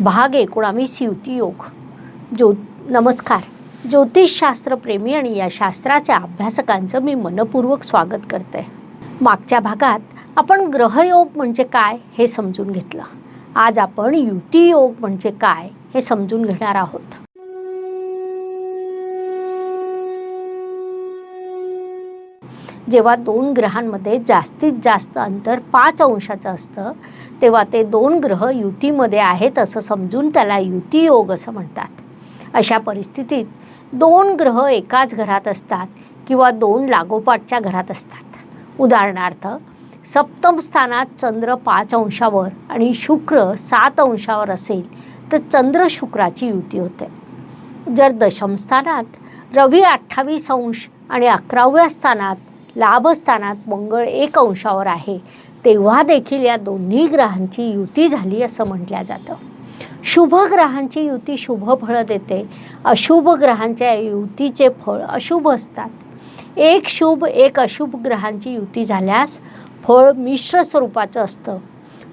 भाग एकोणावीस युती योग. ज्यो नमस्कार. ज्योतिषशास्त्रप्रेमी आणि या शास्त्राच्या अभ्यासकांचं मी मनपूर्वक स्वागत करते. मागच्या भागात आपण ग्रहयोग म्हणजे काय हे समजून घेतलं. आज आपण युतीयोग म्हणजे काय हे समजून घेणार आहोत. जेव्हा दोन ग्रहांमध्ये जास्तीत जास्त अंतर पाच अंशाचं असतं तेव्हा ते दोन ग्रह युतीमध्ये आहेत असं समजून त्याला युती योग असं म्हणतात. अशा परिस्थितीत दोन ग्रह एकाच घरात असतात किंवा दोन लागोपाठच्या घरात असतात. उदाहरणार्थ सप्तम स्थानात चंद्र पाच अंशावर आणि शुक्र सात अंशावर असेल तर चंद्र शुक्राची युती होते. जर दशम स्थानात रवी अठ्ठावीस अंश आणि अकराव्या स्थानात लाभस्थानात मंगळ एक अंशावर आहे. तेव्हा देखील या दोन्ही ग्रहांची युती झाली असं म्हटलं जातं. शुभ ग्रहांची युती शुभ फळं देते. अशुभ ग्रहांच्या युतीचे फळ अशुभ असतात. एक शुभ एक अशुभ ग्रहांची युती झाल्यास फळ मिश्र स्वरूपाचं असतं.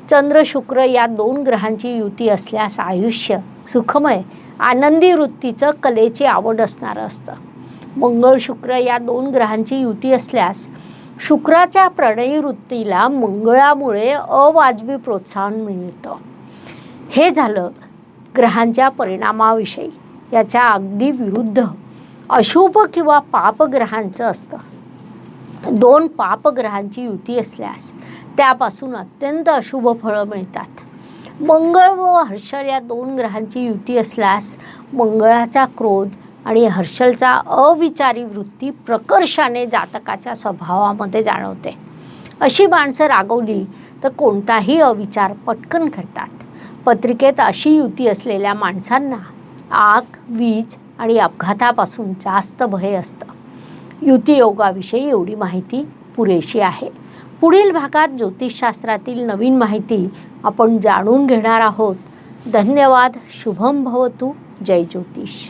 चंद्र शुक्र या दोन ग्रहांची युती असल्यास आयुष्य सुखमय आनंदी वृत्तीचं कलेची आवड असणारं असतं. मंगळ शुक्र या दोन ग्रहांची युती असल्यास शुक्राच्या प्रणयी वृत्तीला मंगळामुळे अवाजवी प्रोत्साहन मिळतं. हे झालं ग्रहांच्या परिणामाविषयी. याच्या अगदी विरुद्ध अशुभ किंवा पापग्रहांचं असतं. दोन पापग्रहांची युती असल्यास त्यापासून अत्यंत अशुभ फळं मिळतात. मंगळ व हर्षल या दोन ग्रहांची युती असल्यास मंगळाचा क्रोध आणि हर्षलचा अविचारी वृत्ती प्रकर्षाने जातकाच्या स्वभावामध्ये जाणवते. अशी माणसं रागवली तर कोणताही अविचार पटकन करतात पत्रिकेत अशी युती असलेल्या माणसांना आग वीज आणि अपघातापासून जास्त भय असतं. युती योगाविषयी एवढी माहिती पुरेशी आहे. पुढील भागात ज्योतिषशास्त्रातील नवीन माहिती आपण जाणून घेणार आहोत. धन्यवाद. शुभम भवतु. जय ज्योतिष.